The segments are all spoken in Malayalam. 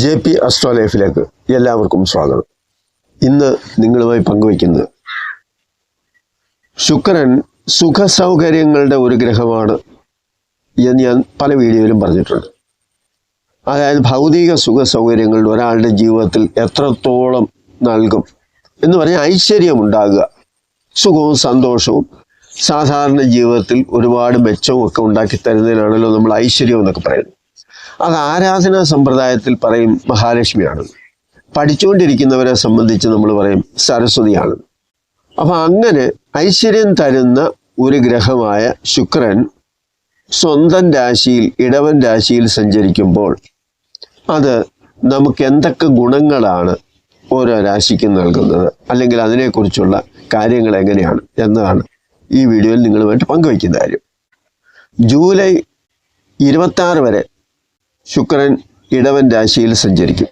ജെ പി അസ്ട്രോ ലൈഫിലേക്ക് എല്ലാവർക്കും സ്വാഗതം. ഇന്ന് നിങ്ങളുമായി പങ്കുവയ്ക്കുന്നത് ശുക്രൻ സുഖസൗകര്യങ്ങളുടെ ഒരു ഗ്രഹമാണ് എന്ന് ഞാൻ പല വീഡിയോയിലും പറഞ്ഞിട്ടുണ്ട്. അതായത് ഭൗതിക സുഖ സൗകര്യങ്ങൾ ഒരാളുടെ ജീവിതത്തിൽ എത്രത്തോളം നൽകും എന്ന് പറഞ്ഞാൽ ഐശ്വര്യം ഉണ്ടാകുക സുഖവും സന്തോഷവും സാധാരണ ജീവിതത്തിൽ ഒരുപാട് മെച്ചവും ഒക്കെ ഉണ്ടാക്കി തരുന്നതിനാണല്ലോ നമ്മൾ ഐശ്വര്യം എന്നൊക്കെ പറയുന്നത്. അത് ആരാധന സമ്പ്രദായത്തിൽ പറയും മഹാലക്ഷ്മിയാണ്. പഠിച്ചുകൊണ്ടിരിക്കുന്നവരെ സംബന്ധിച്ച് നമ്മൾ പറയും സരസ്വതിയാണ്. അപ്പം അങ്ങനെ ഐശ്വര്യം തരുന്ന ഒരു ഗ്രഹമായ ശുക്രൻ സ്വന്തം രാശിയിൽ ഇടവൻ രാശിയിൽ സഞ്ചരിക്കുമ്പോൾ അത് നമുക്ക് എന്തൊക്കെ ഗുണങ്ങളാണ് ഓരോ രാശിക്കും നൽകുന്നത് അല്ലെങ്കിൽ അതിനെക്കുറിച്ചുള്ള കാര്യങ്ങൾ എങ്ങനെയാണ് എന്നതാണ് ഈ വീഡിയോയിൽ നിങ്ങളുമായിട്ട് പങ്കുവയ്ക്കുന്ന കാര്യം. ജൂലൈ ഇരുപത്തി വരെ ശുക്രൻ ഇടവൻ രാശിയിൽ സഞ്ചരിക്കും.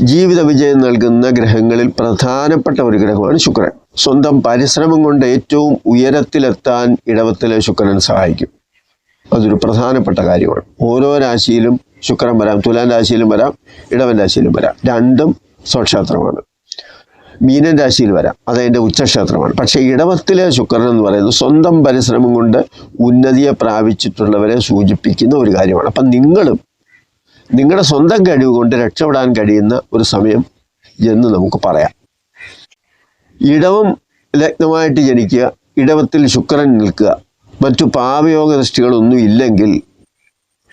ജീവിത വിജയം നൽകുന്ന ഗ്രഹങ്ങളിൽ പ്രധാനപ്പെട്ട ഒരു ഗ്രഹമാണ് ശുക്രൻ. സ്വന്തം പരിശ്രമം കൊണ്ട് ഏറ്റവും ഉയരത്തിലെത്താൻ ഇടവത്തിലെ ശുക്രൻ സഹായിക്കും. അതൊരു പ്രധാനപ്പെട്ട കാര്യമാണ്. ഓരോ രാശിയിലും ശുക്രൻ വരാം തുലാൻ രാശിയിലും വരാം ഇടവൻ രാശിയിലും വരാം. രണ്ടും സ്വക്ഷേത്രമാണ്. മീനൻ രാശിയിൽ വരാം അതതിന്റെ ഉച്ചക്ഷേത്രമാണ്. പക്ഷേ ഇടവത്തിലെ ശുക്രൻ എന്ന് പറയുന്നത് സ്വന്തം പരിശ്രമം കൊണ്ട് ഉന്നതിയെ പ്രാപിച്ചിട്ടുള്ളവരെ സൂചിപ്പിക്കുന്ന ഒരു കാര്യമാണ്. അപ്പം നിങ്ങളും നിങ്ങളുടെ സ്വന്തം കഴിവ് കൊണ്ട് രക്ഷപ്പെടാൻ കഴിയുന്ന ഒരു സമയം എന്ന് നമുക്ക് പറയാം. ഇടവം ലഗ്നമായിട്ട് ജനിക്കുക ഇടവത്തിൽ ശുക്രൻ നിൽക്കുക മറ്റു പാപയോഗ ദൃഷ്ടികളൊന്നും ഇല്ലെങ്കിൽ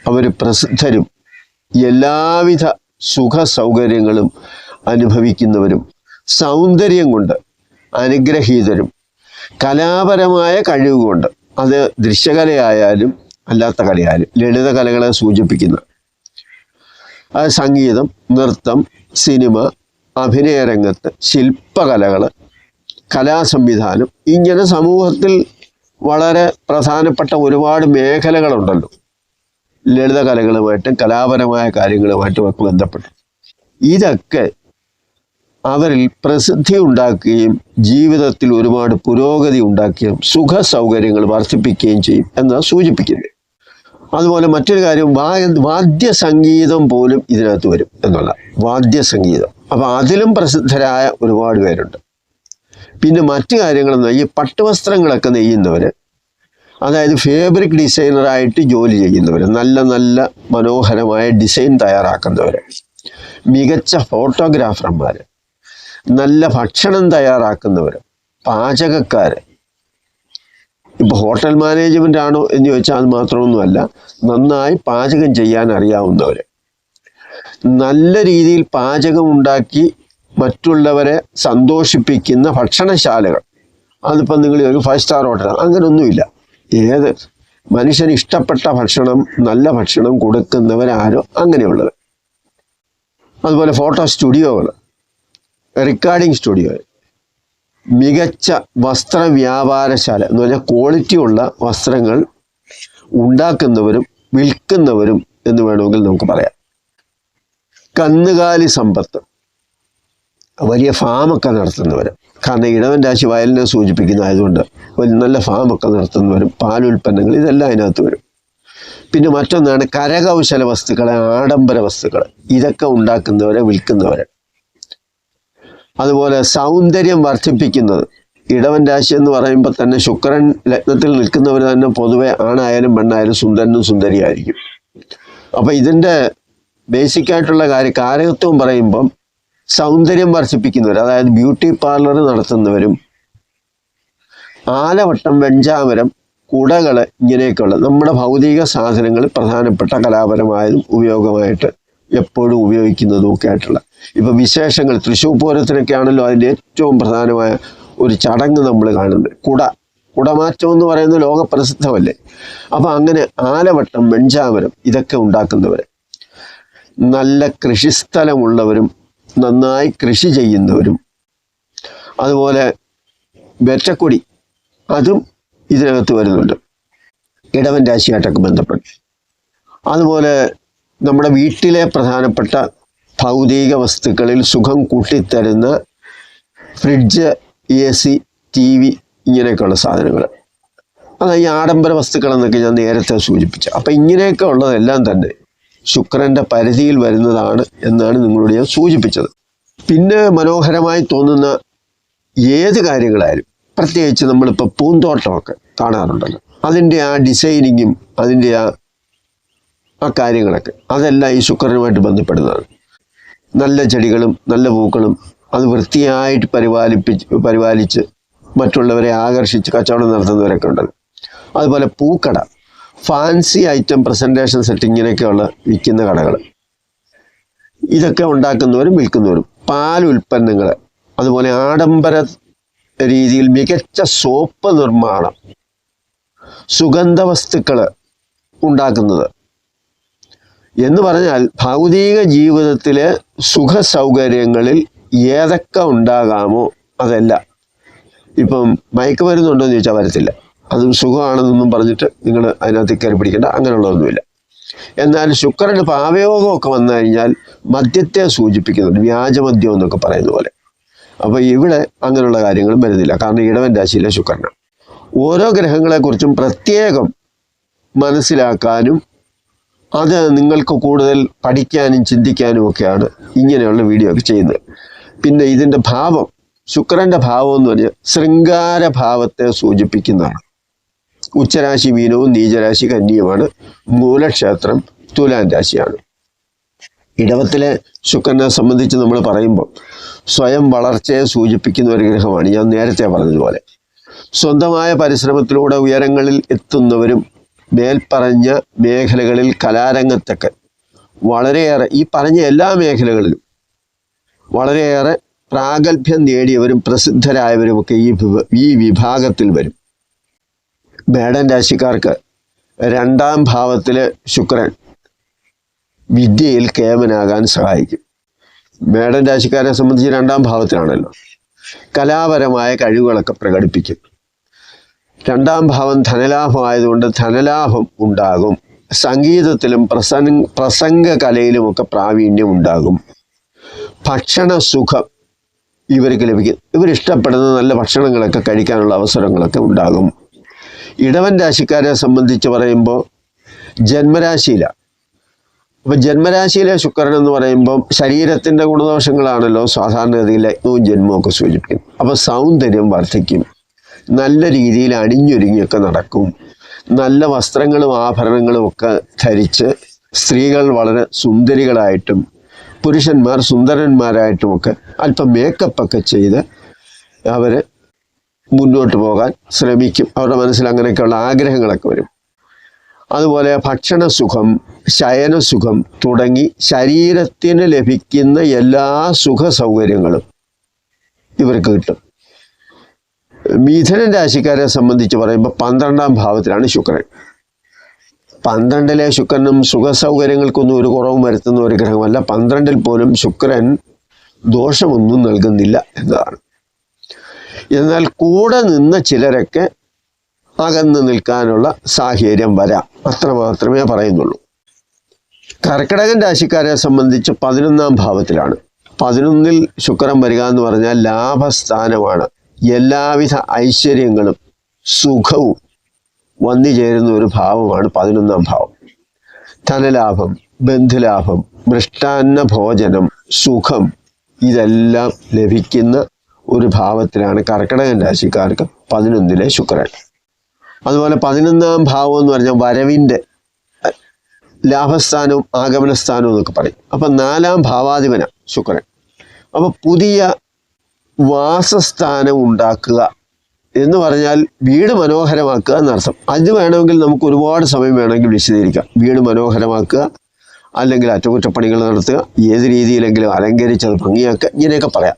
അവർ പ്രസിദ്ധരും എല്ലാവിധ സുഖ സൗകര്യങ്ങളും അനുഭവിക്കുന്നവരും സൗന്ദര്യം കൊണ്ട് അനുഗ്രഹീതരും കലാപരമായ കഴിവുകൊണ്ട് അത് ദൃശ്യകലയായാലും അല്ലാത്ത കലയായാലും ലളിത കലകളെ സൂചിപ്പിക്കുന്ന സംഗീതം നൃത്തം സിനിമ അഭിനയ രംഗത്ത് ശില്പകലകൾ കലാസംവിധാനം ഇങ്ങനെ സമൂഹത്തിൽ വളരെ പ്രധാനപ്പെട്ട ഒരുപാട് മേഖലകളുണ്ടല്ലോ. ലളിത കലകളുമായിട്ടും കലാപരമായ കാര്യങ്ങളുമായിട്ടും ഒക്കെ ബന്ധപ്പെട്ട്. ഇതൊക്കെ അവരിൽ പ്രസിദ്ധി ഉണ്ടാക്കുകയും ജീവിതത്തിൽ ഒരുപാട് പുരോഗതി ഉണ്ടാക്കുകയും സുഖ സൗകര്യങ്ങൾ വർദ്ധിപ്പിക്കുകയും ചെയ്യും എന്നാണ് സൂചിപ്പിക്കുന്നത്. അതുപോലെ മറ്റൊരു കാര്യം വാദ്യ സംഗീതം പോലും ഇതിനകത്ത് വരും എന്നുള്ള വാദ്യസംഗീതം. സംഗീതം അപ്പം അതിലും പ്രസിദ്ധരായ ഒരുപാട് പേരുണ്ട്. പിന്നെ മറ്റു കാര്യങ്ങളെന്ന് ഈ പട്ടുവസ്ത്രങ്ങളൊക്കെ നെയ്യുന്നവർ അതായത് ഫേബ്രിക് ഡിസൈനറായിട്ട് ജോലി ചെയ്യുന്നവർ നല്ല നല്ല മനോഹരമായ ഡിസൈൻ തയ്യാറാക്കുന്നവർ മികച്ച ഫോട്ടോഗ്രാഫർമാർ നല്ല ഭക്ഷണം തയ്യാറാക്കുന്നവർ പാചകക്കാർ ഇപ്പോൾ ഹോട്ടൽ മാനേജ്മെന്റ് ആണോ എന്ന് ചോദിച്ചാൽ അത് മാത്രമൊന്നുമല്ല. നന്നായി പാചകം ചെയ്യാൻ അറിയാവുന്നവർ നല്ല രീതിയിൽ പാചകം ഉണ്ടാക്കി മറ്റുള്ളവരെ സന്തോഷിപ്പിക്കുന്ന ഭക്ഷണശാലകൾ. അതിപ്പം നിങ്ങൾ ഒരു ഫൈവ് സ്റ്റാർ ഹോട്ടൽ അങ്ങനെയൊന്നുമില്ല ഏത് മനുഷ്യന് ഇഷ്ടപ്പെട്ട ഭക്ഷണം നല്ല ഭക്ഷണം കൊടുക്കുന്നവരാരോ അങ്ങനെയുള്ളത്. അതുപോലെ ഫോട്ടോ സ്റ്റുഡിയോകൾ റെക്കോർഡിംഗ് സ്റ്റുഡിയോ മികച്ച വസ്ത്ര വ്യാപാരശാല എന്ന് പറഞ്ഞാൽ ക്വാളിറ്റി ഉള്ള വസ്ത്രങ്ങൾ ഉണ്ടാക്കുന്നവരും വിൽക്കുന്നവരും എന്ന് വേണമെങ്കിൽ നമുക്ക് പറയാം. കന്നുകാലി സമ്പത്ത്. വലിയ ഫാമൊക്കെ നടത്തുന്നവർ കാരണം ഇടവൻ രാശി വയലിനെ സൂചിപ്പിക്കുന്നതായതുകൊണ്ട് വലിയ നല്ല ഫാമൊക്കെ നടത്തുന്നവരും പാലുൽപ്പന്നങ്ങൾ ഇതെല്ലാം അതിനകത്ത് വരും. പിന്നെ മറ്റൊന്നാണ് കരകൗശല വസ്തുക്കൾ ആഡംബര വസ്തുക്കൾ ഇതൊക്കെ ഉണ്ടാക്കുന്നവരെ വിൽക്കുന്നവരെ. അതുപോലെ സൗന്ദര്യം വർദ്ധിപ്പിക്കുന്നത്. ഇടവൻ രാശി എന്ന് പറയുമ്പോൾ തന്നെ ശുക്രൻ ലഗ്നത്തിൽ നിൽക്കുന്നവർ തന്നെ പൊതുവെ ആണായാലും പെണ്ണായാലും സുന്ദരനും സുന്ദരിയായിരിക്കും. അപ്പം ഇതിന്റെ ബേസിക്കായിട്ടുള്ള കാര്യം കാരകത്വം പറയുമ്പം സൗന്ദര്യം വർദ്ധിപ്പിക്കുന്നവർ അതായത് ബ്യൂട്ടി പാർലർ നടത്തുന്നവരും ആലവട്ടം വെഞ്ചാമരം കുടകൾ ഇങ്ങനെയൊക്കെയുള്ള നമ്മുടെ ഭൗതിക സാധനങ്ങൾ പ്രധാനപ്പെട്ട കലാപരമായതും ഉപയോഗമായിട്ട് എപ്പോഴും ഉപയോഗിക്കുന്നതും ഒക്കെ ആയിട്ടുള്ള ഇപ്പം വിശേഷങ്ങൾ തൃശ്ശൂർ പൂരത്തിനൊക്കെ ആണല്ലോ അതിന്റെ ഏറ്റവും പ്രധാനമായ ഒരു ചടങ്ങ് നമ്മൾ കാണുന്നത്. കുട. കുടമാറ്റം എന്ന് പറയുന്നത് ലോകപ്രസിദ്ധമല്ലേ? അപ്പം അങ്ങനെ ആലവട്ടം വെഞ്ചാമരം ഇതൊക്കെ ഉണ്ടാക്കുന്നവർ നല്ല കൃഷിസ്ഥലമുള്ളവരും നന്നായി കൃഷി ചെയ്യുന്നവരും. അതുപോലെ വെറ്റക്കൊടി അതും ഇതിനകത്ത് വരുന്നുണ്ട്. ഇടവൻ രാശിയായിട്ടൊക്കെ ബന്ധപ്പെട്ട്. അതുപോലെ നമ്മുടെ വീട്ടിലെ പ്രധാനപ്പെട്ട ഭൗതിക വസ്തുക്കളിൽ സുഖം കൂട്ടിത്തരുന്ന fridge A C T V ഇങ്ങനെയൊക്കെയുള്ള സാധനങ്ങൾ. അതായത് ഈ ആഡംബര വസ്തുക്കൾ എന്നൊക്കെ ഞാൻ നേരത്തെ സൂചിപ്പിച്ചു. അപ്പം ഇങ്ങനെയൊക്കെ ഉള്ളതെല്ലാം തന്നെ ശുക്രന്റെ പരിധിയിൽ വരുന്നതാണ് എന്നാണ് നിങ്ങളോട് ഞാൻ സൂചിപ്പിച്ചത്. പിന്നെ മനോഹരമായി തോന്നുന്ന ഏത് കാര്യങ്ങളായാലും പ്രത്യേകിച്ച് നമ്മളിപ്പോൾ പൂന്തോട്ടമൊക്കെ കാണാറുണ്ടല്ലോ. അതിന്റെ ആ ഡിസൈനിങ്ങും അതിന്റെ ആ ആ കാര്യങ്ങളൊക്കെ അതെല്ലാം ഈ ശുക്രനുമായിട്ട് ബന്ധപ്പെടുന്നതാണ്. നല്ല ചെടികളും നല്ല പൂക്കളും അത് വൃത്തിയായിട്ട് പരിപാലിപ്പിച്ച് പരിപാലിച്ച് മറ്റുള്ളവരെ ആകർഷിച്ച് കച്ചവടം നടത്തുന്നവരൊക്കെ ഉണ്ട് അതുപോലെ പൂക്കട ഫാൻസി ഐറ്റം പ്രസന്റേഷൻ സെറ്റിങ്ങിനൊക്കെയുള്ള വിൽക്കുന്ന കടകൾ. ഇതൊക്കെ ഉണ്ടാക്കുന്നവരും വിൽക്കുന്നവരും പാൽ ഉൽപ്പന്നങ്ങൾ അതുപോലെ ആഡംബര രീതിയിൽ മികച്ച സോപ്പ് നിർമ്മാണം സുഗന്ധ വസ്തുക്കൾ ഉണ്ടാക്കുന്നത് എന്ന് പറഞ്ഞാൽ ഭൗതിക ജീവിതത്തിലെ സുഖ സൗകര്യങ്ങളിൽ ഏതൊക്കെ ഉണ്ടാകാമോ അതെല്ലാം. ഇപ്പം മയക്കുമരുന്നുണ്ടോ എന്ന് ചോദിച്ചാൽ വരത്തില്ല. അതും സുഖമാണെന്നൊന്നും പറഞ്ഞിട്ട് നിങ്ങൾ അതിനകത്ത് കയറി പിടിക്കേണ്ട. അങ്ങനെയുള്ളതൊന്നുമില്ല. എന്നാൽ ശുക്രന് പാവയോഗമൊക്കെ വന്നു കഴിഞ്ഞാൽ മദ്യത്തെ സൂചിപ്പിക്കുന്നുണ്ട്. വ്യാജമദ്യം എന്നൊക്കെ പറയുന്ന പോലെ. അപ്പോൾ ഇവിടെ അങ്ങനെയുള്ള കാര്യങ്ങളും വരുന്നില്ല. കാരണം ഇടവൻ രാശിയിലെ ശുക്രനാണ്. ഓരോ ഗ്രഹങ്ങളെക്കുറിച്ചും പ്രത്യേകം മനസ്സിലാക്കാനും അത് നിങ്ങൾക്ക് കൂടുതൽ പഠിക്കാനും ചിന്തിക്കാനും ഒക്കെയാണ് ഇങ്ങനെയുള്ള വീഡിയോ ഒക്കെ ചെയ്യുന്നത്. പിന്നെ ഇതിന്റെ ഭാവം ശുക്രന്റെ ഭാവം എന്ന് പറഞ്ഞാൽ ശൃംഗാര ഭാവത്തെ സൂചിപ്പിക്കുന്നതാണ്. ഉച്ചരാശി മീനവും നീചരാശി കന്യയുമാണ്. മൂലക്ഷേത്രം തുലാൻ രാശിയാണ്. ഇടവത്തിലെ ശുക്രനെ സംബന്ധിച്ച് നമ്മൾ പറയുമ്പോൾ സ്വയം വളർച്ചയെ സൂചിപ്പിക്കുന്ന ഒരു ഗ്രഹമാണ്. ഞാൻ നേരത്തെ പറഞ്ഞതുപോലെ സ്വന്തമായ പരിശ്രമത്തിലൂടെ ഉയരങ്ങളിൽ എത്തുന്നവരും മേൽപ്പറഞ്ഞ മേഖലകളിൽ കലാരംഗത്തൊക്കെ. വളരെയേറെ ഈ പറഞ്ഞ എല്ലാ മേഖലകളിലും വളരെയേറെ പ്രാഗൽഭ്യം നേടിയവരും പ്രസിദ്ധരായവരുമൊക്കെ ഈ ഈ വിഭാഗത്തിൽ വരും. മേടൻ രാശിക്കാർക്ക് രണ്ടാം ഭാവത്തിലെ ശുക്രൻ വിദ്യയിൽ കേമനാകാൻ സഹായിക്കും. മേടൻ രാശിക്കാരെ സംബന്ധിച്ച് രണ്ടാം ഭാവത്തിലാണല്ലോ. കലാപരമായ കഴിവുകളൊക്കെ പ്രകടിപ്പിക്കും. രണ്ടാം ഭാവം ധനലാഭമായതുകൊണ്ട് ധനലാഭം ഉണ്ടാകും. സംഗീതത്തിലും പ്രസംഗ പ്രസംഗ കലയിലുമൊക്കെ പ്രാവീണ്യം ഉണ്ടാകും. ഭക്ഷണ സുഖം ഇവർക്ക് ലഭിക്കും. ഇവരിഷ്ടപ്പെടുന്ന നല്ല ഭക്ഷണങ്ങളൊക്കെ കഴിക്കാനുള്ള അവസരങ്ങളൊക്കെ ഉണ്ടാകും. ഇടവൻ രാശിക്കാരെ സംബന്ധിച്ച് പറയുമ്പോൾ ജന്മരാശിയിലാണ് അപ്പം ജന്മരാശിയിലെ ശുക്രൻ എന്ന് പറയുമ്പം ശരീരത്തിന്റെ ഗുണദോഷങ്ങളാണല്ലോ. സാധാരണഗതിയിൽ ലഗ്നവും ജന്മവും ഒക്കെ സൂചിപ്പിക്കും. അപ്പോൾ സൗന്ദര്യം വർദ്ധിക്കും. നല്ല രീതിയിൽ അണിഞ്ഞൊരുങ്ങിയൊക്കെ നടക്കും. നല്ല വസ്ത്രങ്ങളും ആഭരണങ്ങളും ഒക്കെ ധരിച്ച് സ്ത്രീകൾ വളരെ സുന്ദരികളായിട്ടും പുരുഷന്മാർ സുന്ദരന്മാരായിട്ടുമൊക്കെ അല്പം മേക്കപ്പ് ഒക്കെ ചെയ്ത് അവർ മുന്നോട്ട് പോകാൻ ശ്രമിക്കും. അവരുടെ മനസ്സിൽ അങ്ങനെയൊക്കെയുള്ള ആഗ്രഹങ്ങളൊക്കെ വരും. അതുപോലെ ഭക്ഷണസുഖം ശയനസുഖം തുടങ്ങി ശരീരത്തിന് ലഭിക്കുന്ന എല്ലാ സുഖ സൗകര്യങ്ങളും ഇവർക്ക് കിട്ടും. മിഥുനൻ രാശിക്കാരെ സംബന്ധിച്ച് പറയുമ്പോൾ പന്ത്രണ്ടാം ഭാവത്തിലാണ് ശുക്രൻ. പന്ത്രണ്ടിലെ ശുക്രനും സുഖ സൗകര്യങ്ങൾക്കൊന്നും ഒരു കുറവും വരുത്തുന്ന ഒരു ഗ്രഹമല്ല. പന്ത്രണ്ടിൽ പോലും ശുക്രൻ ദോഷമൊന്നും നൽകുന്നില്ല എന്നതാണ്. എന്നാൽ കൂടെ നിന്ന ചിലരൊക്കെ അകന്ന് നിൽക്കാനുള്ള സാഹചര്യം വരാം. അത്ര മാത്രമേ പറയുന്നുള്ളൂ. കർക്കിടകൻ രാശിക്കാരെ സംബന്ധിച്ച് പതിനൊന്നാം ഭാവത്തിലാണ്. പതിനൊന്നിൽ ശുക്രൻ വരിക എന്ന് പറഞ്ഞാൽ ലാഭസ്ഥാനമാണ്. എല്ലാവിധ ഐശ്വര്യങ്ങളും സുഖവും വന്നു ചേരുന്ന ഒരു ഭാവമാണ് പതിനൊന്നാം ഭാവം. ധനലാഭം ബന്ധുലാഭം മൃഷ്ടാന്ന ഭോജനം സുഖം ഇതെല്ലാം ലഭിക്കുന്ന ഒരു ഭാവത്തിലാണ് കർക്കിടകൻ രാശിക്കാർക്ക് പതിനൊന്നിലെ ശുക്രൻ. അതുപോലെ പതിനൊന്നാം ഭാവം എന്ന് പറഞ്ഞാൽ വരവിന്റെ ലാഭസ്ഥാനവും ആഗമനസ്ഥാനവും എന്നൊക്കെ പറയും. അപ്പം നാലാം ഭാവാധിപന ശുക്രൻ. അപ്പം പുതിയ വാസസ്ഥാനം ഉണ്ടാക്കുക എന്ന് പറഞ്ഞാൽ വീട് മനോഹരമാക്കുക എന്നർത്ഥം. അത് വേണമെങ്കിൽ നമുക്ക് ഒരുപാട് സമയം വേണമെങ്കിൽ വിശദീകരിക്കാം. വീട് മനോഹരമാക്കുക അല്ലെങ്കിൽ അറ്റകുറ്റപ്പണികൾ നടത്തുക ഏത് രീതിയിലെങ്കിലും അലങ്കരിച്ചത് ഭംഗിയാക്കുക ഇങ്ങനെയൊക്കെ പറയാം.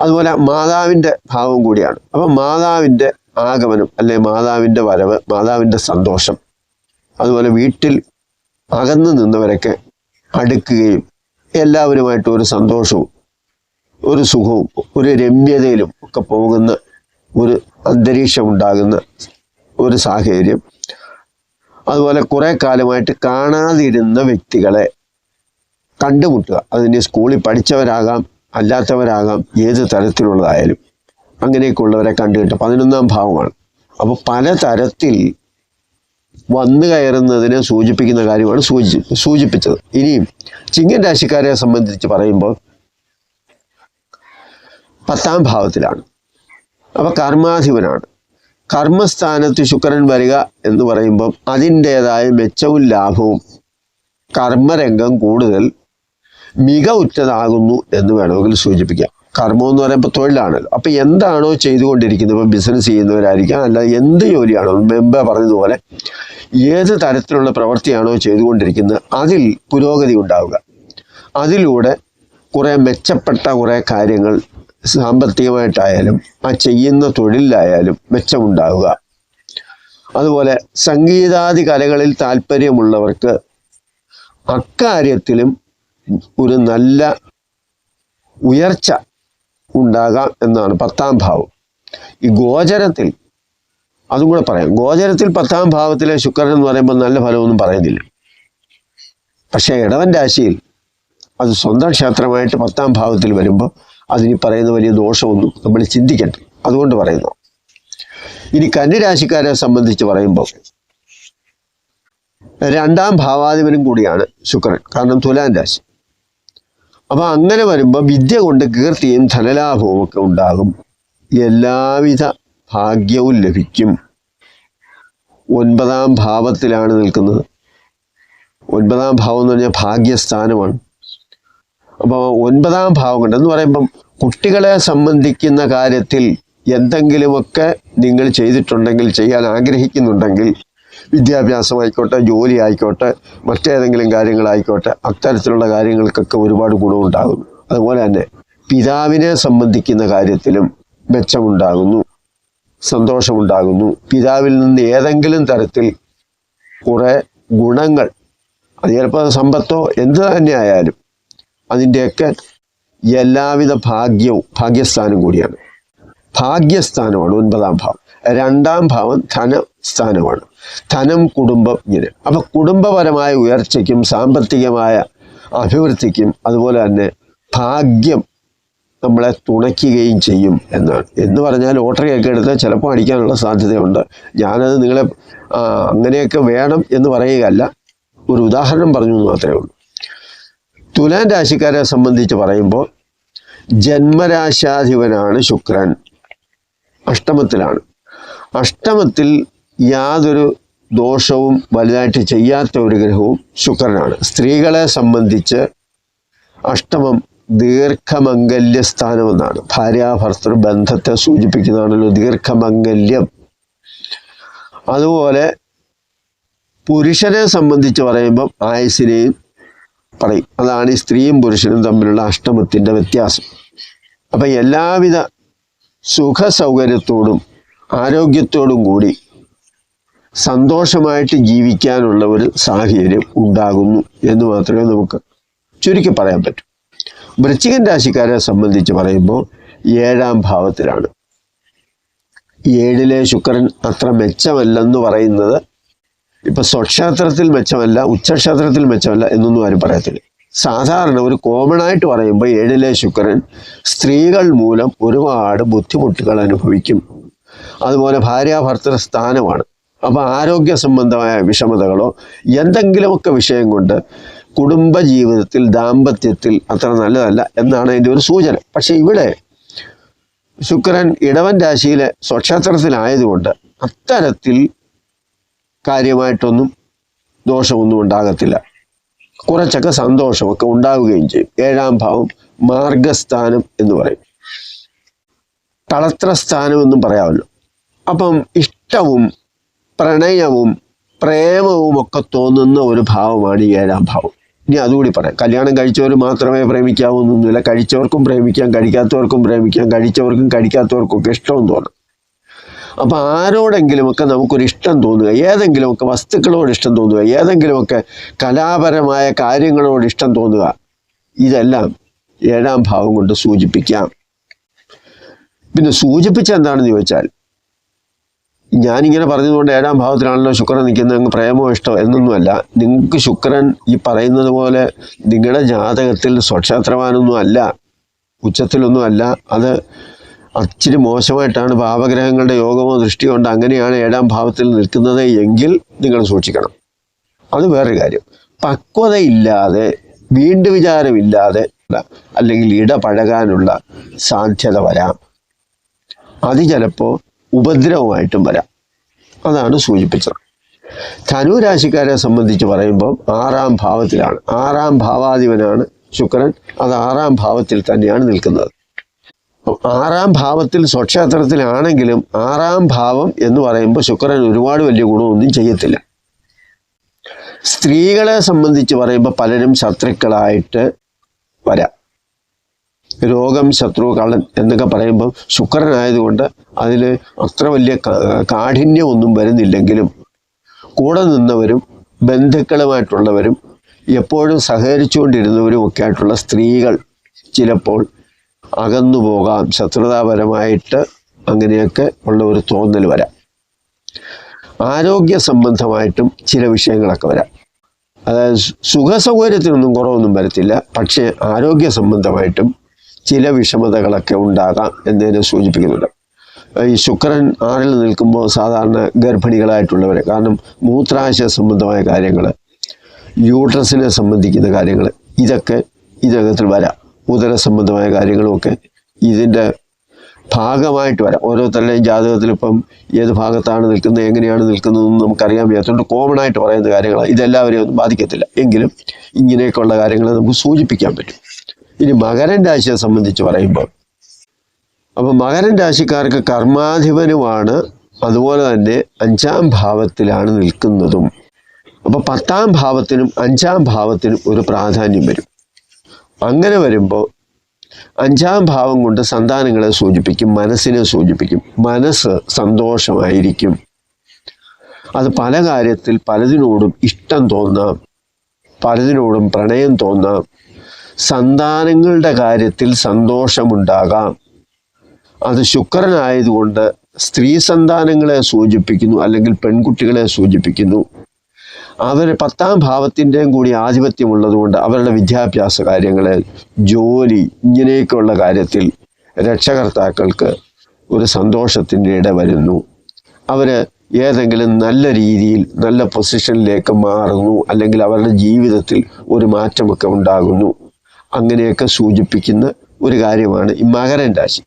അതുപോലെ മാതാവിന്റെ ഭാവം കൂടിയാണ്. അപ്പം മാതാവിന്റെ ആഗമനം അല്ലെ മാതാവിന്റെ വരവ് മാതാവിന്റെ സന്തോഷം അതുപോലെ വീട്ടിൽ അകന്നു നിന്നവരൊക്കെ അടുക്കുകയും എല്ലാവരുമായിട്ട് ഒരു സന്തോഷവും ഒരു സുഖവും ഒരു രമ്യതയിലും ഒക്കെ പോകുന്ന ഒരു അന്തരീക്ഷം ഉണ്ടാകുന്ന ഒരു സാഹചര്യം. അതുപോലെ കുറേ കാലമായിട്ട് കാണാതിരുന്ന വ്യക്തികളെ കണ്ടുമുട്ടുക. അതിന് സ്കൂളിൽ പഠിച്ചവരാകാം അല്ലാത്തവരാകാം ഏത് തരത്തിലുള്ളതായാലും. അങ്ങനെയൊക്കെ ഉള്ളവരെ കണ്ടുകിട്ടും പതിനൊന്നാം ഭാവമാണ്. അപ്പോൾ പലതരത്തിൽ വന്നു കയറുന്നതിനെ സൂചിപ്പിക്കുന്ന കാര്യമാണ് സൂചി സൂചിപ്പിച്ചത്. ഇനിയും ചിങ്ങൻ രാശിക്കാരെ സംബന്ധിച്ച് പറയുമ്പോൾ പത്താം ഭാവത്തിലാണ്. അപ്പോൾ കർമാധിപനാണ്. കർമ്മസ്ഥാനത്ത് ശുക്രൻ വരിക എന്ന് പറയുമ്പം അതിന്റേതായ മെച്ചവും ലാഭവും കർമ്മരംഗം കൂടുതൽ മികവുറ്റതാകുന്നു എന്ന് വേണമെങ്കിൽ സൂചിപ്പിക്കാം. കർമ്മം എന്ന് പറയുമ്പോൾ തൊഴിലാണല്ലോ. അപ്പം എന്താണോ ചെയ്തുകൊണ്ടിരിക്കുന്നത്? ഇപ്പം ബിസിനസ് ചെയ്യുന്നവരായിരിക്കാം. അല്ല എന്ത് ജോലിയാണോ? മുമ്പേ പറഞ്ഞതുപോലെ ഏത് തരത്തിലുള്ള പ്രവൃത്തിയാണോ ചെയ്തുകൊണ്ടിരിക്കുന്നത്? അതിൽ പുരോഗതി ഉണ്ടാവുക. അതിലൂടെ കുറേ മെച്ചപ്പെട്ട കുറേ കാര്യങ്ങൾ സാമ്പത്തികമായിട്ടായാലും ആ ചെയ്യുന്ന തൊഴിലിലായാലും മെച്ചമുണ്ടാവുക. അതുപോലെ സംഗീതാദി കലകളിൽ താല്പര്യമുള്ളവർക്ക് അക്കാര്യത്തിലും ഒരു നല്ല ഉയർച്ച ഉണ്ടാകാം എന്നാണ് പത്താം ഭാവം. ഈ ഗോചരത്തിൽ അതും കൂടെ പറയാം. ഗോചരത്തിൽ പത്താം ഭാവത്തിലെ ശുക്രൻ എന്ന് പറയുമ്പോൾ നല്ല ഫലമൊന്നും പറയുന്നില്ല. പക്ഷേ ഇടവൻ രാശിയിൽ അത് സ്വന്തം ക്ഷേത്രമായിട്ട് പത്താം ഭാവത്തിൽ വരുമ്പോൾ അതിന് പറയുന്ന വലിയ ദോഷമൊന്നും നമ്മൾ ചിന്തിക്കണ്ട. അതുകൊണ്ട് പറയുന്നു. ഇനി കന്യരാശിക്കാരെ സംബന്ധിച്ച് പറയുമ്പോൾ രണ്ടാം ഭാവാധിപനും കൂടിയാണ് ശുക്രൻ കാരണം തുലാൻ രാശി. അപ്പൊ അങ്ങനെ വരുമ്പോൾ വിദ്യ കൊണ്ട് കീർത്തിയും ധനലാഭവും ഒക്കെ ഉണ്ടാകും. എല്ലാവിധ ഭാഗ്യവും ലഭിക്കും. ഒൻപതാം ഭാവത്തിലാണ് നിൽക്കുന്നത്. ഒൻപതാം ഭാവം എന്ന് പറഞ്ഞാൽ ഭാഗ്യസ്ഥാനമാണ്. അപ്പോൾ ഒൻപതാം ഭാവം കൊണ്ട് എന്ന് പറയുമ്പം കുട്ടികളെ സംബന്ധിക്കുന്ന കാര്യത്തിൽ എന്തെങ്കിലുമൊക്കെ നിങ്ങൾ ചെയ്തിട്ടുണ്ടെങ്കിൽ ചെയ്യാൻ ആഗ്രഹിക്കുന്നുണ്ടെങ്കിൽ വിദ്യാഭ്യാസമായിക്കോട്ടെ ജോലി ആയിക്കോട്ടെ മറ്റേതെങ്കിലും കാര്യങ്ങളായിക്കോട്ടെ അത്തരത്തിലുള്ള കാര്യങ്ങൾക്കൊക്കെ ഒരുപാട് ഗുണമുണ്ടാകുന്നു അതുപോലെ തന്നെ പിതാവിനെ സംബന്ധിക്കുന്ന കാര്യത്തിലും മെച്ചമുണ്ടാകുന്നു സന്തോഷമുണ്ടാകുന്നു. പിതാവിൽ നിന്ന് ഏതെങ്കിലും തരത്തിൽ കുറേ ഗുണങ്ങൾ അത് ചിലപ്പോൾ സമ്പത്തോ എന്ത് തന്നെ ആയാലും അതിന്റെയൊക്കെ എല്ലാവിധ ഭാഗ്യവും ഭാഗ്യസ്ഥാനം കൂടിയാണ്. ഭാഗ്യസ്ഥാനമാണ് ഒൻപതാം ഭാവം. രണ്ടാം ഭാവം ധനസ്ഥാനമാണ്. ധനം കുടുംബം ഇങ്ങനെ. അപ്പം കുടുംബപരമായ ഉയർച്ചയ്ക്കും സാമ്പത്തികമായ അഭിവൃദ്ധിക്കും അതുപോലെ തന്നെ ഭാഗ്യം നമ്മളെ തുണയ്ക്കുകയും ചെയ്യും എന്നാണ്. എന്ന് പറഞ്ഞാൽ ലോട്ടറിയൊക്കെ എടുത്ത് ചിലപ്പോൾ അടിക്കാനുള്ള സാധ്യതയുണ്ട്. ഞാനത് നിങ്ങളെ അങ്ങനെയൊക്കെ വേണം എന്ന് പറയുകയല്ല. ഒരു ഉദാഹരണം പറഞ്ഞു എന്ന് മാത്രമേ ഉള്ളൂ. തുലാൻ രാശിക്കാരെ സംബന്ധിച്ച് പറയുമ്പോൾ ജന്മരാശാധിപനാണ് ശുക്രൻ. അഷ്ടമത്തിലാണ്. അഷ്ടമത്തിൽ യാതൊരു ദോഷവും വലുതായിട്ട് ചെയ്യാത്ത ഒരു ഗ്രഹവും ശുക്രനാണ്. സ്ത്രീകളെ സംബന്ധിച്ച് അഷ്ടമം ദീർഘമംഗല്യ സ്ഥാനമെന്നാണ് ഭാര്യാഭർത്തൃ ബന്ധത്തെ സൂചിപ്പിക്കുന്നതാണല്ലോ ദീർഘമംഗല്യം. അതുപോലെ പുരുഷനെ സംബന്ധിച്ച് പറയുമ്പം ആയുസിനെയും പറയും. അതാണ് ഈ സ്ത്രീയും പുരുഷനും തമ്മിലുള്ള അഷ്ടമത്തിന്റെ വ്യത്യാസം. അപ്പം എല്ലാവിധ സുഖ സൗകര്യത്തോടും ആരോഗ്യത്തോടും കൂടി സന്തോഷമായിട്ട് ജീവിക്കാനുള്ള ഒരു സാഹചര്യം ഉണ്ടാകുന്നു എന്ന് മാത്രമേ നമുക്ക് ചുരുക്കി പറയാൻ പറ്റൂ. വൃശ്ചികൻ രാശിക്കാരെ സംബന്ധിച്ച് പറയുമ്പോൾ ഏഴാം ഭാവത്തിലാണ്. ഏഴിലെ ശുക്രൻ അത്ര മെച്ചമല്ലെന്ന് പറയുന്നത് ഇപ്പൊ സ്വക്ഷേത്രത്തിൽ മെച്ചമല്ല ഉച്ചക്ഷേത്രത്തിൽ മെച്ചമല്ല എന്നൊന്നും ആരും പറയത്തില്ല. സാധാരണ ഒരു കോമൺ ആയിട്ട് പറയുമ്പോൾ ഏഴിലെ ശുക്രൻ സ്ത്രീകൾ മൂലം ഒരുപാട് ബുദ്ധിമുട്ടുകൾ അനുഭവിക്കും. അതുപോലെ ഭാര്യാഭർത്തൃ സ്ഥാനമാണ്. അപ്പോൾ ആരോഗ്യ സംബന്ധമായ വിഷമതകളോ എന്തെങ്കിലുമൊക്കെ വിഷയം കൊണ്ട് കുടുംബ ജീവിതത്തിൽ ദാമ്പത്യത്തിൽ അത്ര നല്ലതല്ല എന്നാണ് അതിന്റെ ഒരു സൂചന. പക്ഷേ ഇവിടെ ശുക്രൻ ഇടവൻ രാശിയിലെ സ്വക്ഷേത്രത്തിലായതുകൊണ്ട് അത്തരത്തിൽ കാര്യമായിട്ടൊന്നും ദോഷമൊന്നും ഉണ്ടാകത്തില്ല. കുറച്ചൊക്കെ സന്തോഷമൊക്കെ ഉണ്ടാവുകയും ചെയ്യും. ഏഴാം ഭാവം മാർഗസ്ഥാനം എന്ന് പറയും. തളത്രസ്ഥാനം എന്നും പറയാമല്ലോ. അപ്പം ഇഷ്ടവും പ്രണയവും പ്രേമവും ഒക്കെ തോന്നുന്ന ഒരു ഭാവമാണ് ഈ ഏഴാം ഭാവം. ഇനി അതുകൂടി പറയാം. കല്യാണം കഴിച്ചവർ മാത്രമേ പ്രേമിക്കാവൂ എന്നൊന്നുമില്ല. കഴിച്ചവർക്കും പ്രേമിക്കാം കഴിക്കാത്തവർക്കും പ്രേമിക്കാം കഴിച്ചവർക്കും കഴിക്കാത്തവർക്കും ഒക്കെ ഇഷ്ടവും തോന്നും. അപ്പം ആരോടെങ്കിലുമൊക്കെ നമുക്കൊരു ഇഷ്ടം തോന്നുക ഏതെങ്കിലുമൊക്കെ വസ്തുക്കളോട് ഇഷ്ടം തോന്നുക ഏതെങ്കിലുമൊക്കെ കലാപരമായ കാര്യങ്ങളോട് ഇഷ്ടം തോന്നുക ഇതെല്ലാം ഏഴാം ഭാവം കൊണ്ട് സൂചിപ്പിക്കാം. പിന്നെ സൂചിപ്പിച്ച എന്താണെന്ന് ചോദിച്ചാൽ ഞാനിങ്ങനെ പറഞ്ഞതുകൊണ്ട് ഏഴാം ഭാവത്തിലാണല്ലോ ശുക്രൻ നിൽക്കുന്നത് അങ്ങ് പ്രേമോ ഇഷ്ടമോ എന്നൊന്നുമല്ല. നിങ്ങൾക്ക് ശുക്രൻ ഈ പറയുന്നത് പോലെ നിങ്ങളുടെ ജാതകത്തിൽ സ്വക്ഷേത്രവാനൊന്നും അല്ല ഉച്ചത്തിലൊന്നും അല്ല അത് അച്ചിരി മോശമായിട്ടാണ് പാപഗ്രഹങ്ങളുടെ യോഗമോ ദൃഷ്ടിയോ ഉണ്ട് അങ്ങനെയാണ് ഏഴാം ഭാവത്തിൽ നിൽക്കുന്നത് എങ്കിൽ നിങ്ങൾ സൂക്ഷിക്കണം. അത് വേറൊരു കാര്യം. പക്വതയില്ലാതെ വീണ്ടും വിചാരമില്ലാതെ അല്ലെങ്കിൽ ഇടപഴകാനുള്ള സാധ്യത വരാം. അത് ചിലപ്പോൾ ഉപദ്രവമായിട്ടും വരാം. അതാണ് സൂചിപ്പിച്ചത്. ധനു രാശിക്കാരെ സംബന്ധിച്ച് പറയുമ്പോൾ ആറാം ഭാവത്തിലാണ്. ആറാം ഭാവാധിപനാണ് ശുക്രൻ. അത് ആറാം ഭാവത്തിൽ തന്നെയാണ് നിൽക്കുന്നത്. ആറാം ഭാവത്തിൽ സ്വക്ഷേത്രത്തിലാണെങ്കിലും ആറാം ഭാവം എന്ന് പറയുമ്പോൾ ശുക്രൻ ഒരുപാട് വലിയ ഗുണമൊന്നും ചെയ്യത്തില്ല. സ്ത്രീകളെ സംബന്ധിച്ച് പറയുമ്പോൾ പലരും ശത്രുക്കളായിട്ട് വരാം. രോഗം ശത്രു കളൻ എന്നൊക്കെ പറയുമ്പോൾ ശുക്രനായതുകൊണ്ട് അതിൽ അത്ര വലിയ കാഠിന്യമൊന്നും വരുന്നില്ലെങ്കിലും കൂടെ നിന്നവരും ബന്ധുക്കളുമായിട്ടുള്ളവരും എപ്പോഴും സഹകരിച്ചുകൊണ്ടിരുന്നവരും ഒക്കെ ആയിട്ടുള്ള സ്ത്രീകൾ ചിലപ്പോൾ അകന്നു പോകാം. ശത്രുതാപരമായിട്ട് അങ്ങനെയൊക്കെ ഉള്ള ഒരു തോന്നൽ വരാം. ആരോഗ്യ സംബന്ധമായിട്ടും ചില വിഷയങ്ങളൊക്കെ വരാം. അതായത് സുഖസൗകര്യത്തിനൊന്നും കുറവൊന്നും വരത്തില്ല. പക്ഷേ ആരോഗ്യ സംബന്ധമായിട്ടും ചില വിഷമതകളൊക്കെ ഉണ്ടാകാം എന്നതിനെ സൂചിപ്പിക്കുന്നുണ്ട്. ഈ ശുക്രൻ ആറിൽ നിൽക്കുമ്പോൾ സാധാരണ ഗർഭിണികളായിട്ടുള്ളവർ കാരണം മൂത്രാശയ സംബന്ധമായ കാര്യങ്ങൾ യൂട്രസിനെ സംബന്ധിക്കുന്ന കാര്യങ്ങൾ ഇതൊക്കെ ഇതിനകത്തിൽ വരാം. ഉദര സംബന്ധമായ കാര്യങ്ങളുമൊക്കെ ഇതിന്റെ ഭാഗമായിട്ട് വരാം. ഓരോരുത്തരുടെയും ജാതകത്തിൽ ഇപ്പം ഏത് ഭാഗത്താണ് നിൽക്കുന്നത് എങ്ങനെയാണ് നിൽക്കുന്നതെന്ന് നമുക്കറിയാൻ വയ്യാത്തതുകൊണ്ട് കോമൺ ആയിട്ട് പറയുന്ന കാര്യങ്ങളാണ്. ഇതെല്ലാവരെയും ഒന്നും ബാധിക്കത്തില്ല. എങ്കിലും ഇങ്ങനെയൊക്കെയുള്ള കാര്യങ്ങൾ നമുക്ക് സൂചിപ്പിക്കാൻ പറ്റും. ഇനി മകരൻ രാശിയെ സംബന്ധിച്ച് പറയുമ്പോൾ അപ്പോൾ മകരൻ രാശിക്കാർക്ക് കർമാധിപനുമാണ് അതുപോലെ തന്നെ അഞ്ചാം ഭാവത്തിലാണ് നിൽക്കുന്നതും. അപ്പോൾ പത്താം ഭാവത്തിനും അഞ്ചാം ഭാവത്തിനും ഒരു പ്രാധാന്യം വരും. അങ്ങനെ വരുമ്പോൾ അഞ്ചാം ഭാവം കൊണ്ട് സന്താനങ്ങളെ സൂചിപ്പിക്കും മനസ്സിനെ സൂചിപ്പിക്കും. മനസ്സ് സന്തോഷമായിരിക്കും. അത് പല കാര്യത്തിൽ പലതിനോടും ഇഷ്ടം തോന്നാം പലതിനോടും പ്രണയം തോന്നാം സന്താനങ്ങളുടെ കാര്യത്തിൽ സന്തോഷമുണ്ടാകാം. അത് ശുക്രനായതുകൊണ്ട് സ്ത്രീ സന്താനങ്ങളെ സൂചിപ്പിക്കുന്നു അല്ലെങ്കിൽ പെൺകുട്ടികളെ സൂചിപ്പിക്കുന്നു. അവർ പത്താം ഭാവത്തിന്റെയും കൂടി ആധിപത്യമുള്ളതുകൊണ്ട് അവരുടെ വിദ്യാഭ്യാസ കാര്യങ്ങൾ ജോലി ഇങ്ങനെയൊക്കെയുള്ള കാര്യത്തിൽ രക്ഷകർത്താക്കൾക്ക് ഒരു സന്തോഷത്തിന്റെ ഇട വരുന്നു. അവർ ഏതെങ്കിലും നല്ല രീതിയിൽ നല്ല പൊസിഷനിലേക്ക് മാറുന്നു അല്ലെങ്കിൽ അവരുടെ ജീവിതത്തിൽ ഒരു മാറ്റമൊക്കെ ഉണ്ടാകുന്നു. അങ്ങനെയൊക്കെ സൂചിപ്പിക്കുന്ന ഒരു കാര്യമാണ് ഈ മകരൻ രാശി.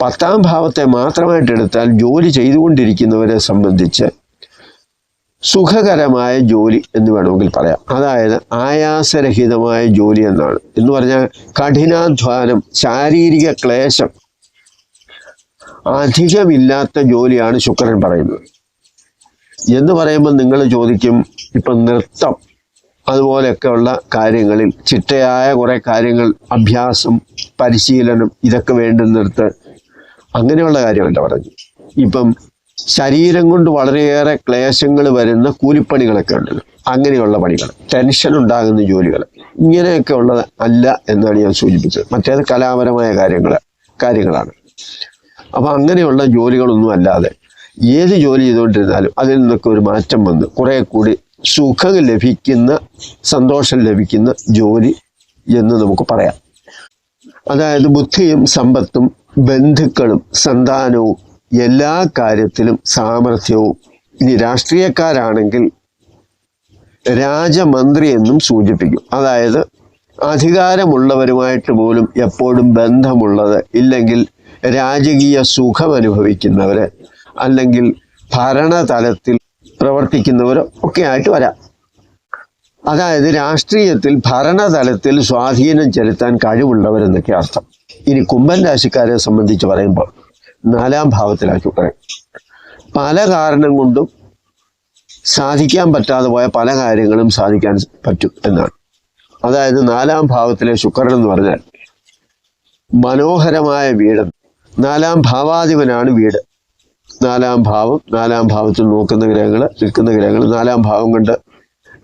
പത്താം ഭാവത്തെ മാത്രമായിട്ട് എടുത്താൽ ജോലി ചെയ്തുകൊണ്ടിരിക്കുന്നവരെ സംബന്ധിച്ച് സുഖകരമായ ജോലി എന്ന് വേണമെങ്കിൽ പറയാം. അതായത് ആയാസരഹിതമായ ജോലി എന്നാണ്. എന്ന് പറഞ്ഞാൽ കഠിനാധ്വാനം ശാരീരിക ക്ലേശം അധികമില്ലാത്ത ജോലിയാണ് ശുക്രൻ പറയുന്നത്. എന്ന് പറയുമ്പോൾ നിങ്ങൾ ചോദിക്കും ഇപ്പം നൃത്തം അതുപോലെയൊക്കെയുള്ള കാര്യങ്ങളിൽ ചിട്ടയായ കുറേ കാര്യങ്ങൾ അഭ്യാസം പരിശീലനം ഇതൊക്കെ വേണ്ടുന്നിടത്ത് അങ്ങനെയുള്ള കാര്യമല്ല പറഞ്ഞു ഇപ്പം ശരീരം കൊണ്ട് വളരെയേറെ ക്ലേശങ്ങൾ വരുന്ന കൂലിപ്പണികളൊക്കെ ഉണ്ടല്ലോ അങ്ങനെയുള്ള പണികൾ ടെൻഷൻ ഉണ്ടാകുന്ന ജോലികൾ ഇങ്ങനെയൊക്കെ ഉള്ളത് അല്ല എന്നാണ് ഞാൻ സൂചിപ്പിച്ചത്. മറ്റേത് കലാപരമായ കാര്യങ്ങൾ കാര്യങ്ങളാണ്. അപ്പം അങ്ങനെയുള്ള ജോലികളൊന്നും അല്ലാതെ ഏത് ജോലി ചെയ്തുകൊണ്ടിരുന്നാലും അതിൽ നിന്നൊക്കെ ഒരു മാറ്റം വന്ന് കുറേ കൂടി സുഖം ലഭിക്കുന്ന സന്തോഷം ലഭിക്കുന്ന ജോലി എന്ന് നമുക്ക് പറയാം. അതായത് ബുദ്ധിയും സമ്പത്തും ബന്ധുക്കളും സന്താനവും എല്ലാ കാര്യത്തിലും സാമർഥ്യവും. ഇനി രാഷ്ട്രീയക്കാരാണെങ്കിൽ രാജമന്ത്രി എന്നും സൂചിപ്പിക്കും. അതായത് അധികാരമുള്ളവരുമായിട്ട് പോലും എപ്പോഴും ബന്ധമുള്ളത് ഇല്ലെങ്കിൽ രാജകീയ സുഖം അനുഭവിക്കുന്നവര് അല്ലെങ്കിൽ ഭരണതലത്തിൽ പ്രവർത്തിക്കുന്നവർ ഒക്കെ ആയിട്ട് വരാം. അതായത് രാഷ്ട്രീയത്തിൽ ഭരണതലത്തിൽ സ്വാധീനം ചെലുത്താൻ കഴിവുള്ളവരെന്നൊക്കെ അർത്ഥം. ഇനി കുംഭൻ രാശിക്കാരെ സംബന്ധിച്ച് പറയുമ്പോൾ നാലാം ഭാവത്തിലാക്കി പറയും പല കാരണം കൊണ്ടും സാധിക്കാൻ പറ്റാതെ പോയ പല കാര്യങ്ങളും സാധിക്കാൻ പറ്റും എന്നാണ്. അതായത് നാലാം ഭാവത്തിലെ ശുക്രൻ എന്ന് പറഞ്ഞാൽ മനോഹരമായ വീട്. നാലാം ഭാവാധിപനാണ് വീട്. നാലാം ഭാവം നാലാം ഭാവത്തിൽ നോക്കുന്ന ഗ്രഹങ്ങൾ നിൽക്കുന്ന ഗ്രഹങ്ങൾ നാലാം ഭാവം കൊണ്ട്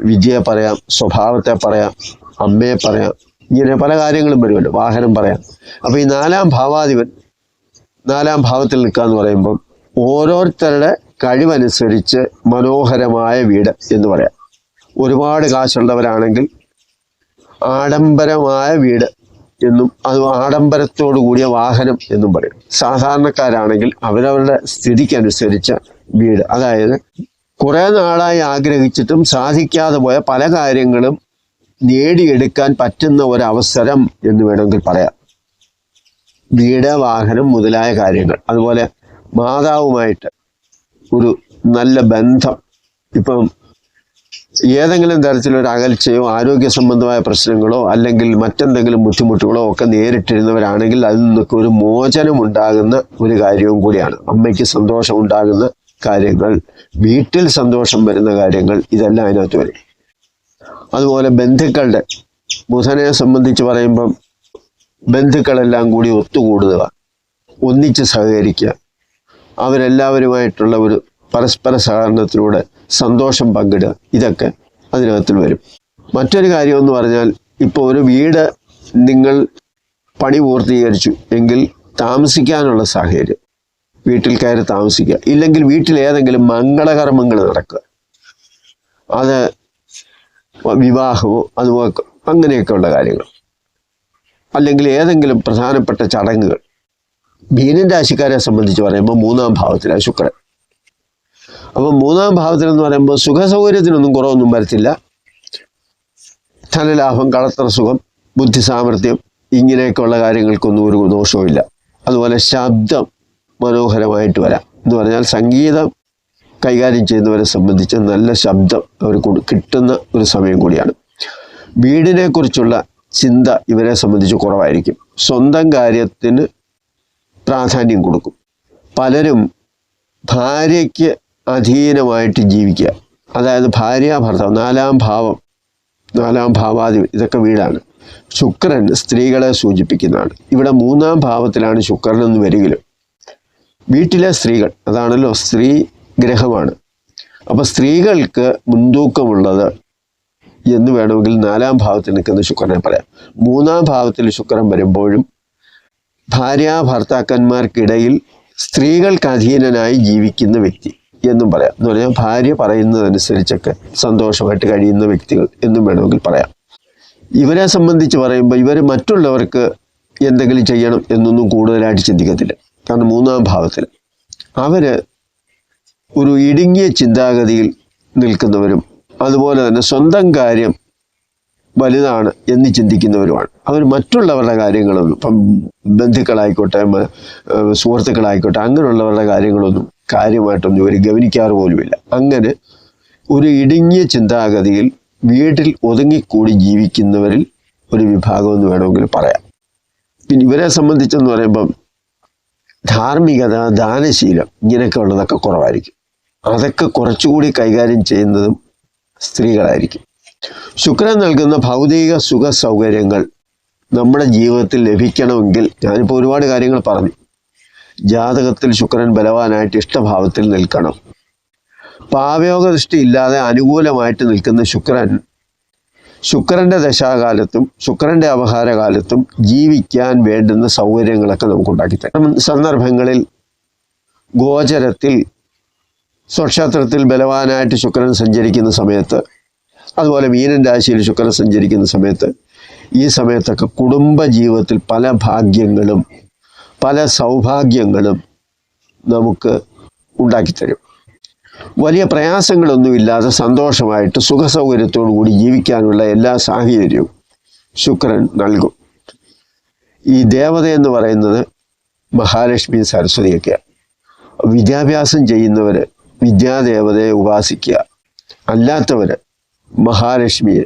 വിദ്യയെ പറയാം സ്വഭാവത്തെ പറയാം അമ്മയെ പറയാം ഇങ്ങനെ പല കാര്യങ്ങളും വരുമല്ലോ വാഹനം പറയാം. അപ്പോൾ ഈ നാലാം ഭാവാധിപൻ നാലാം ഭാവത്തിൽ നിൽക്കുക എന്ന് പറയുമ്പോൾ ഓരോരുത്തരുടെ കഴിവനുസരിച്ച് മനോഹരമായ വീട് എന്ന് പറയാം. ഒരുപാട് കാശുള്ളവരാണെങ്കിൽ ആഡംബരമായ വീട് എന്നും അത് ആഡംബരത്തോടു കൂടിയ വാഹനം എന്നും പറയും. സാധാരണക്കാരാണെങ്കിൽ അവരവരുടെ സ്ഥിതിക്കനുസരിച്ച വീട്. അതായത് കുറെ നാളായി ആഗ്രഹിച്ചിട്ടും സാധിക്കാതെ പോയ പല കാര്യങ്ങളും നേടിയെടുക്കാൻ പറ്റുന്ന ഒരവസരം എന്ന് വേണമെങ്കിൽ പറയാം. വീട് വാഹനം മുതലായ കാര്യങ്ങൾ. അതുപോലെ മാതാവുമായിട്ട് ഒരു നല്ല ബന്ധം. ഇപ്പം ഏതെങ്കിലും തരത്തിലൊരു അകൽച്ചയോ ആരോഗ്യ സംബന്ധമായ പ്രശ്നങ്ങളോ അല്ലെങ്കിൽ മറ്റെന്തെങ്കിലും ബുദ്ധിമുട്ടുകളോ ഒക്കെ നേരിട്ടിരുന്നവരാണെങ്കിൽ അതിൽ നിന്നൊക്കെ ഒരു മോചനം ഉണ്ടാകുന്ന ഒരു കാര്യവും കൂടിയാണ്. അമ്മയ്ക്ക് സന്തോഷം ഉണ്ടാകുന്ന കാര്യങ്ങൾ വീട്ടിൽ സന്തോഷം വരുന്ന കാര്യങ്ങൾ ഇതെല്ലാം അതിനകത്ത് വരും. അതുപോലെ ബന്ധുക്കളുടെ ബുധനെ സംബന്ധിച്ച് പറയുമ്പം ബന്ധുക്കളെല്ലാം കൂടി ഒത്തുകൂടുക ഒന്നിച്ച് സഹകരിക്കുക. അവരെല്ലാവരുമായിട്ടുള്ള ഒരു പരസ്പര സഹകരണത്തിലൂടെ സന്തോഷം പങ്കിടുക. ഇതൊക്കെ അതിനകത്തിൽ വരും. മറ്റൊരു കാര്യം എന്ന് പറഞ്ഞാൽ ഇപ്പോൾ ഒരു വീട് നിങ്ങൾ പണി പൂർത്തീകരിച്ചു എങ്കിൽ താമസിക്കാനുള്ള സാഹചര്യം. വീട്ടിൽ കയറി താമസിക്കുക. ഇല്ലെങ്കിൽ വീട്ടിൽ ഏതെങ്കിലും മംഗളകർമ്മങ്ങൾ നടക്കുക. അത് വിവാഹമോ അതുപോലെ അങ്ങനെയൊക്കെയുള്ള കാര്യങ്ങൾ. അല്ലെങ്കിൽ ഏതെങ്കിലും പ്രധാനപ്പെട്ട ചടങ്ങുകൾ. മീനൻ രാശിക്കാരെ സംബന്ധിച്ച് പറയുമ്പോൾ മൂന്നാം ഭാവത്തിലാണ് ശുക്രൻ. അപ്പോൾ മൂന്നാം ഭാവത്തിൽ എന്ന് പറയുമ്പോൾ സുഖസൗകര്യത്തിനൊന്നും കുറവൊന്നും വരത്തില്ല. ധനലാഭം കളത്ര സുഖം ബുദ്ധി സാമർഥ്യം ഇങ്ങനെയൊക്കെയുള്ള കാര്യങ്ങൾക്കൊന്നും ഒരു ദോഷവുമില്ല. അതുപോലെ ശബ്ദം മനോഹരമായിട്ട് വരാം. എന്ന് പറഞ്ഞാൽ സംഗീതം കൈകാര്യം ചെയ്യുന്നവരെ സംബന്ധിച്ച് നല്ല ശബ്ദം അവർക്ക് കിട്ടുന്ന ഒരു സമയം കൂടിയാണ്. വീടിനെ കുറിച്ചുള്ള ചിന്ത ഇവരെ സംബന്ധിച്ച് കുറവായിരിക്കും. സ്വന്തം കാര്യത്തിന് പ്രാധാന്യം കൊടുക്കും. പലരും ഭാര്യയ്ക്ക് അധീനമായിട്ട് ജീവിക്കുക. അതായത് ഭാര്യ ഭർത്താവ് നാലാം ഭാവം നാലാം ഭാവാദി ഇതൊക്കെ വീടാണ്. ശുക്രൻ സ്ത്രീകളെ സൂചിപ്പിക്കുന്നതാണ്. ഇവിടെ മൂന്നാം ഭാവത്തിലാണ് ശുക്രൻ എന്ന് വരികിലും വീട്ടിലെ സ്ത്രീകൾ അതാണല്ലോ സ്ത്രീ ഗ്രഹമാണ്. അപ്പോൾ സ്ത്രീകൾക്ക് മുൻതൂക്കമുള്ളത് എന്ന് വേണമെങ്കിൽ നാലാം ഭാവത്തിൽ നിൽക്കുന്ന ശുക്രനെ പറയാം. മൂന്നാം ഭാവത്തിൽ ശുക്രൻ വരുമ്പോഴും ഭാര്യ ഭർത്താക്കന്മാർക്കിടയിൽ സ്ത്രീകൾക്ക് അധീനനായി ജീവിക്കുന്ന വ്യക്തി എന്നും പറയാം. എന്ന് പറഞ്ഞാൽ ഭാര്യ പറയുന്നതനുസരിച്ചൊക്കെ സന്തോഷമായിട്ട് കഴിയുന്ന വ്യക്തികൾ എന്നും വേണമെങ്കിൽ പറയാം. ഇവരെ സംബന്ധിച്ച് പറയുമ്പോൾ ഇവർ മറ്റുള്ളവർക്ക് എന്തെങ്കിലും ചെയ്യണം എന്നൊന്നും കൂടുതലായിട്ട് ചിന്തിക്കത്തില്ല. കാരണം മൂന്നാം ഭാവത്തിൽ അവർ ഒരു ഇടുങ്ങിയ ചിന്താഗതിയിൽ നിൽക്കുന്നവരും അതുപോലെ തന്നെ സ്വന്തം കാര്യം വലുതാണ് എന്ന് ചിന്തിക്കുന്നവരുമാണ്. അവർ മറ്റുള്ളവരുടെ കാര്യങ്ങളൊന്നും ഇപ്പം ബന്ധുക്കളായിക്കോട്ടെ സുഹൃത്തുക്കളായിക്കോട്ടെ അങ്ങനെയുള്ളവരുടെ കാര്യങ്ങളൊന്നും കാര്യമായിട്ടൊന്നും ഇവർ ഗവനിക്കാറ് പോലുമില്ല. അങ്ങനെ ഒരു ഇടുങ്ങിയ ചിന്താഗതിയിൽ വീട്ടിൽ ഒതുങ്ങിക്കൂടി ജീവിക്കുന്നവരിൽ ഒരു വിഭാഗം എന്ന് വേണമെങ്കിൽ പറയാം. പിന്നെ ഇവരെ സംബന്ധിച്ചെന്ന് പറയുമ്പം ധാർമ്മികത ദാനശീലം ഇങ്ങനെയൊക്കെ ഉള്ളതൊക്കെ കുറവായിരിക്കും. അതൊക്കെ കുറച്ചുകൂടി കൈകാര്യം ചെയ്യുന്നതും സ്ത്രീകളായിരിക്കും. ശുക്രൻ നൽകുന്ന ഭൗതിക സുഖ സൗകര്യങ്ങൾ നമ്മുടെ ജീവിതത്തിൽ ലഭിക്കണമെങ്കിൽ ഞാനിപ്പോൾ ഒരുപാട് കാര്യങ്ങൾ പറഞ്ഞു. ജാതകത്തിൽ ശുക്രൻ ബലവാനായിട്ട് ഇഷ്ടഭാവത്തിൽ നിൽക്കണം. പാവയോഗ ദൃഷ്ടി ഇല്ലാതെ അനുകൂലമായിട്ട് നിൽക്കുന്ന ശുക്രൻ ശുക്രന്റെ ദശാകാലത്തും ശുക്രന്റെ അപഹാരകാലത്തും ജീവിക്കാൻ വേണ്ടുന്ന സൗകര്യങ്ങളൊക്കെ നമുക്ക് ഉണ്ടാക്കി തരാം. സന്ദർഭങ്ങളിൽ ഗോചരത്തിൽ സ്വക്ഷേത്രത്തിൽ ബലവാനായിട്ട് ശുക്രൻ സഞ്ചരിക്കുന്ന സമയത്ത് അതുപോലെ മീനൻ രാശിയിൽ ശുക്രൻ സഞ്ചരിക്കുന്ന സമയത്ത് ഈ സമയത്തൊക്കെ കുടുംബ ജീവിതത്തിൽ പല ഭാഗ്യങ്ങളും പല സൗഭാഗ്യങ്ങളും നമുക്ക് ഉണ്ടാക്കിത്തരും. വലിയ പ്രയാസങ്ങളൊന്നുമില്ലാതെ സന്തോഷമായിട്ട് സുഖസൗകര്യത്തോടു കൂടി ജീവിക്കാനുള്ള എല്ലാ സാഹചര്യവും ശുക്രൻ നൽകും. ഈ ദേവത എന്ന് പറയുന്നത് മഹാലക്ഷ്മി സരസ്വതിയൊക്കെയാണ്. വിദ്യാഭ്യാസം ചെയ്യുന്നവർ വിദ്യാദേവതയെ ഉപാസിക്കുക. അല്ലാത്തവര് മഹാലക്ഷ്മിയെ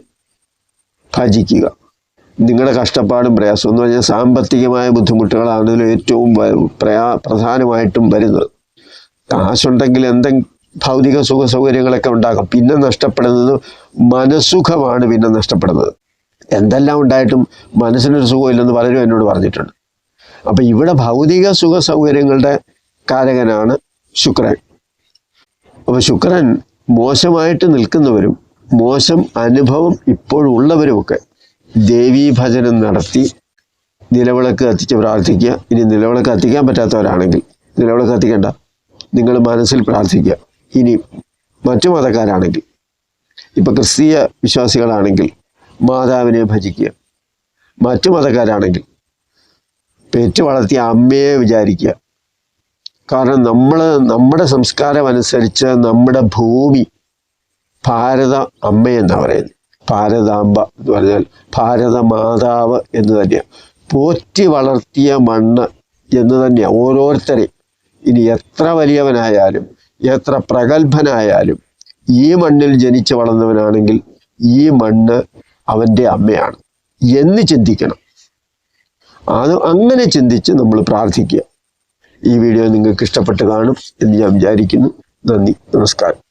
ഭജിക്കുക. നിങ്ങളുടെ കഷ്ടപ്പാടും പ്രയാസം എന്ന് പറഞ്ഞാൽ സാമ്പത്തികമായ ബുദ്ധിമുട്ടുകളാണ് ഇതിൽ ഏറ്റവും പ്രയാ പ്രധാനമായിട്ടും വരുന്നത്. കാശുണ്ടെങ്കിൽ എന്തെങ്കിലും ഭൗതിക സുഖ സൗകര്യങ്ങളൊക്കെ ഉണ്ടാക്കാം. പിന്നെ നഷ്ടപ്പെടുന്നത് മനസ്സുഖമാണ് പിന്നെ നഷ്ടപ്പെടുന്നത്. എന്തെല്ലാം ഉണ്ടായിട്ടും മനസ്സിനൊരു സുഖമില്ലെന്ന് പലരും എന്നോട് പറഞ്ഞിട്ടുണ്ട്. അപ്പം ഇവിടെ ഭൗതിക സുഖ സൗകര്യങ്ങളുടെ കാരകനാണ് ശുക്രൻ. അപ്പോൾ ശുക്രൻ മോശമായിട്ട് നിൽക്കുന്നവരും മോശം അനുഭവം ഇപ്പോഴുള്ളവരുമൊക്കെ ദേവീഭജനം നടത്തി നിലവിളക്ക് കത്തിച്ച് പ്രാർത്ഥിക്കുക. ഇനി നിലവിളക്ക് കത്തിക്കാൻ പറ്റാത്തവരാണെങ്കിൽ നിലവിളക്ക് കത്തിക്കണ്ട. നിങ്ങൾ മനസ്സിൽ പ്രാർത്ഥിക്കുക. ഇനി മറ്റു മതക്കാരാണെങ്കിൽ ഇപ്പം ക്രിസ്തീയ വിശ്വാസികളാണെങ്കിൽ മാതാവിനെ ഭജിക്കുക. മറ്റു മതക്കാരാണെങ്കിൽ പെറ്റ് വളർത്തിയ അമ്മയെ വിചാരിക്കുക. കാരണം നമ്മൾ നമ്മുടെ സംസ്കാരം അനുസരിച്ച് നമ്മുടെ ഭൂമി ഭാരത അമ്മ അമ്മയെന്നാണ് പറയുന്നത്. ഭാരതാംബ എന്ന് പറഞ്ഞാൽ ഭാരത മാതാവ് എന്ന് തന്നെയാണ് പോറ്റി വളർത്തിയ മണ്ണ് എന്ന് തന്നെയാണ് ഓരോരുത്തരെയും. ഇനി എത്ര വലിയവനായാലും എത്ര പ്രഗത്ഭനായാലും ഈ മണ്ണിൽ ജനിച്ച് വളർന്നവനാണെങ്കിൽ ഈ മണ്ണ് അവന്റെ അമ്മയാണ് എന്ന് ചിന്തിക്കണം. അത് അങ്ങനെ ചിന്തിച്ച് നമ്മൾ പ്രാർത്ഥിക്കുക. ഈ വീഡിയോ നിങ്ങൾക്ക് ഇഷ്ടപ്പെട്ട് കാണും എന്ന് ഞാൻ വിചാരിക്കുന്നു. നന്ദി നമസ്കാരം.